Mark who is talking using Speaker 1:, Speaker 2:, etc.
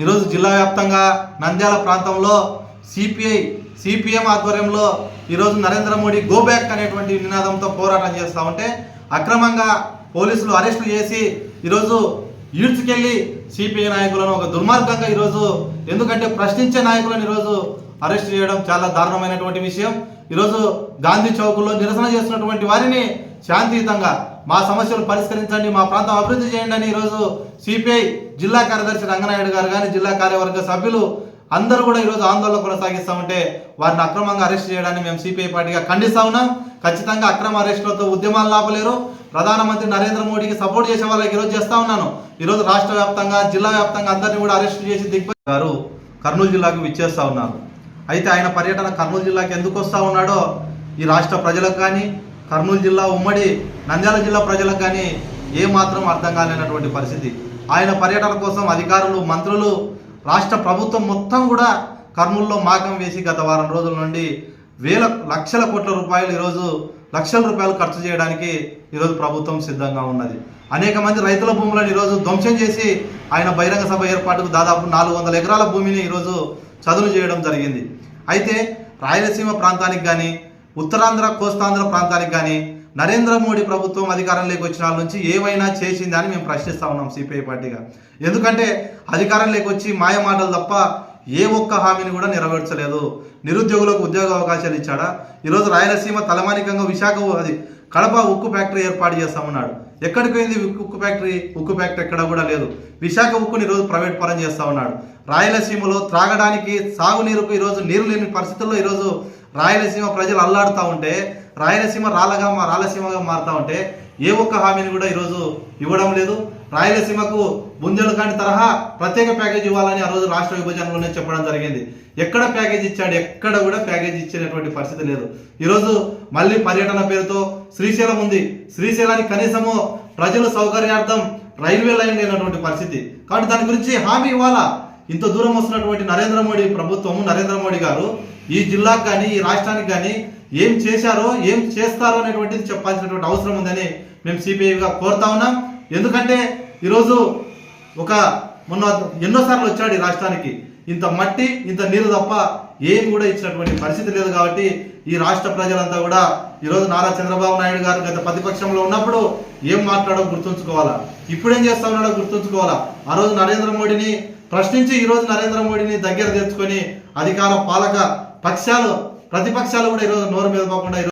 Speaker 1: ఈరోజు జిల్లా వ్యాప్తంగా నంద్యాల ప్రాంతంలో సిపిఐ సిపిఎం ఆధ్వర్యంలో ఈరోజు నరేంద్ర మోడీ గోబ్యాక్ అనేటువంటి నినాదంతో పోరాటం చేస్తూ ఉంటే అక్రమంగా పోలీసులు అరెస్టు చేసి ఈరోజు ఈడ్చుకెళ్ళి సిపిఐ నాయకులను ఒక దుర్మార్గంగా ఈరోజు ఎందుకంటే ప్రశ్నించే నాయకులను ఈరోజు అరెస్ట్ చేయడం చాలా దారుణమైనటువంటి విషయం. ఈరోజు గాంధీ చౌక్లో నిరసన చేస్తున్నటువంటి వారిని శాంతియుతంగా మా సమస్యలు పరిష్కరించండి మా ప్రాంతం అభివృద్ధి చేయండి అని ఈరోజు సిపిఐ జిల్లా కార్యదర్శి రంగనాయుడు గారు కానీ జిల్లా కార్యవర్గ సభ్యులు అందరూ కూడా ఈరోజు ఆందోళన కొనసాగిస్తూ ఉంటే వారిని అక్రమంగా అరెస్ట్ చేయడాన్ని మేము సిపిఐ పార్టీగా ఖండిస్తా ఉన్నాం. ఖచ్చితంగా అక్రమ అరెస్టులతో ఉద్యమాలు లాపలేరు. ప్రధానమంత్రి నరేంద్ర మోడీకి సపోర్ట్ చేసే వాళ్ళకి ఈరోజు చేస్తా ఉన్నాను. ఈరోజు రాష్ట్ర వ్యాప్తంగా జిల్లా వ్యాప్తంగా అందరినీ కూడా అరెస్ట్ చేసి దిగ్బంధ గారు కర్నూలు జిల్లాకు విచ్చేస్తా ఉన్నారు. అయితే ఆయన పర్యటన కర్నూలు జిల్లాకి ఎందుకు వస్తూ ఉన్నాడో ఈ రాష్ట్ర ప్రజలకు కానీ కర్నూలు జిల్లా ఉమ్మడి నంద్యాల జిల్లా ప్రజలకు కానీ ఏమాత్రం అర్థం కాలేనటువంటి పరిస్థితి. ఆయన పర్యటన కోసం అధికారులు మంత్రులు రాష్ట్ర ప్రభుత్వం మొత్తం కూడా కర్నూలులో మాకం వేసి గత వారం రోజుల నుండి వేల లక్షల కోట్ల రూపాయలు ఈరోజు లక్షల రూపాయలు ఖర్చు చేయడానికి ఈరోజు ప్రభుత్వం సిద్ధంగా ఉన్నది. అనేక మంది రైతుల భూములను ఈరోజు ధ్వంసం చేసి ఆయన బహిరంగ సభ ఏర్పాటుకు దాదాపు నాలుగు వందల ఎకరాల భూమిని ఈరోజు చదును చేయడం జరిగింది. అయితే రాయలసీమ ప్రాంతానికి కానీ ఉత్తరాంధ్ర కోస్తాంధ్ర ప్రాంతానికి కానీ నరేంద్ర మోడీ ప్రభుత్వం అధికారంలోకి వచ్చిన వాళ్ళ నుంచి ఏవైనా చేసిందా అని మేము ప్రశ్నిస్తా ఉన్నాం సిపిఐ పార్టీగా. ఎందుకంటే అధికారంలోకి వచ్చి మాయమాటలు తప్ప ఏ ఒక్క హామీని కూడా నెరవేర్చలేదు. నిరుద్యోగులకు ఉద్యోగ అవకాశాలు ఇచ్చాడా? ఈరోజు రాయలసీమ తలమానికంగా విశాఖ అది కడప ఉక్కు ఫ్యాక్టరీ ఏర్పాటు చేస్తామన్నాడు ఎక్కడికి పోయింది ఉక్కు ఉక్కు ఫ్యాక్టరీ? ఉక్కు ఫ్యాక్టరీ ఎక్కడ కూడా లేదు. విశాఖ ఉక్కుని ఈరోజు ప్రైవేట్ పరం చేస్తా ఉన్నాడు. రాయలసీమలో త్రాగడానికి సాగునీరుకు ఈరోజు నీరు లేని పరిస్థితుల్లో ఈరోజు రాయలసీమ ప్రజలు అల్లాడుతూ ఉంటే రాయలసీమ రాళ్ళగా మా రాయలసీమగా మారుతా ఉంటే ఏ ఒక్క హామీని కూడా ఈరోజు ఇవ్వడం లేదు. రాయలసీమకు బుందెలకాంటి తరహా ప్రత్యేక ప్యాకేజ్ ఇవ్వాలని ఆ రోజు రాష్ట్ర విభజనలోనే చెప్పడం జరిగింది. ఎక్కడ ప్యాకేజ్ ఇచ్చాడు? ఎక్కడ కూడా ప్యాకేజ్ ఇచ్చినటువంటి పరిస్థితి లేదు. ఈరోజు మళ్ళీ పర్యటన పేరుతో శ్రీశైలం ఉంది. శ్రీశైలానికి కనీసము ప్రజల సౌకర్యార్థం రైల్వే లైన్ లేనటువంటి పరిస్థితి. కాబట్టి దాని గురించి హామీ ఇవ్వాలా? ఇంత దూరం వస్తున్నటువంటి నరేంద్ర మోడీ ప్రభుత్వము నరేంద్ర మోడీ గారు ఈ జిల్లాకు కానీ ఈ రాష్ట్రానికి కానీ ఏం చేశారో ఏం చేస్తారో అనేటువంటిది చెప్పాల్సినటువంటి అవసరం ఉందని మేము సిపిఐగా కోరుతా ఉన్నాం. ఎందుకంటే ఈరోజు ఒక మొన్న ఎన్నోసార్లు వచ్చాడు ఈ రాష్ట్రానికి. ఇంత మట్టి ఇంత నీరు తప్ప ఏం కూడా ఇచ్చినటువంటి పరిస్థితి లేదు కాబట్టి ఈ రాష్ట్ర ప్రజలంతా కూడా ఈరోజు నారా చంద్రబాబు నాయుడు గారు గత ప్రతిపక్షంలో ఉన్నప్పుడు ఏం మాట్లాడో గుర్తుంచుకోవాలా? ఇప్పుడేం చేస్తా ఉన్నాడో గుర్తుంచుకోవాలా? ఆ రోజు నరేంద్ర మోడీని ప్రశ్నించి ఈ రోజు నరేంద్ర మోడీని దగ్గర తెచ్చుకొని అధికార పాలక పక్షాలు ప్రతిపక్షాలు కూడా ఈరోజు నోరు మీద పోకుండా